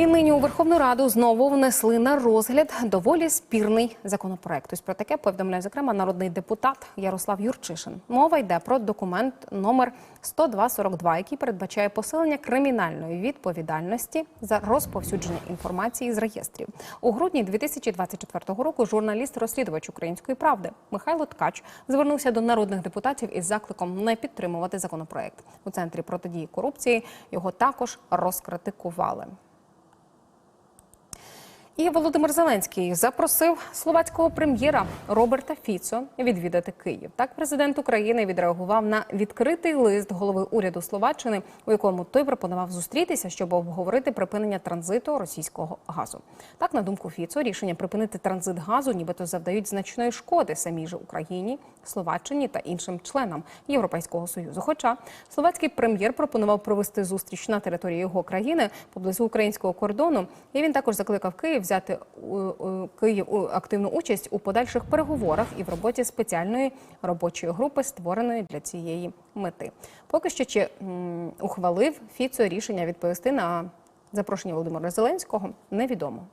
І нині у Верховну Раду знову внесли на розгляд доволі спірний законопроект. Ось про таке повідомляє зокрема народний депутат Ярослав Юрчишин. Мова йде про документ номер 10242, який передбачає посилення кримінальної відповідальності за розповсюдження інформації з реєстрів. У грудні 2024 року журналіст-розслідувач української правди Михайло Ткач звернувся до народних депутатів із закликом не підтримувати законопроект. У центрі протидії корупції його також розкритикували. І Володимир Зеленський запросив словацького прем'єра Роберта Фіцо відвідати Київ. Так, президент України відреагував на відкритий лист голови уряду Словаччини, у якому той пропонував зустрітися, щоб обговорити припинення транзиту російського газу. Так, на думку Фіцо, рішення припинити транзит газу, нібито завдають значної шкоди самій же Україні, Словаччині та іншим членам Європейського союзу. Хоча словацький прем'єр пропонував провести зустріч на території його країни поблизу українського кордону, і він також закликав Київ взяти Київ активну участь у подальших переговорах і в роботі спеціальної робочої групи, створеної для цієї мети. Поки що чи ухвалив Фіцо рішення відповісти на запрошення Володимира Зеленського, невідомо.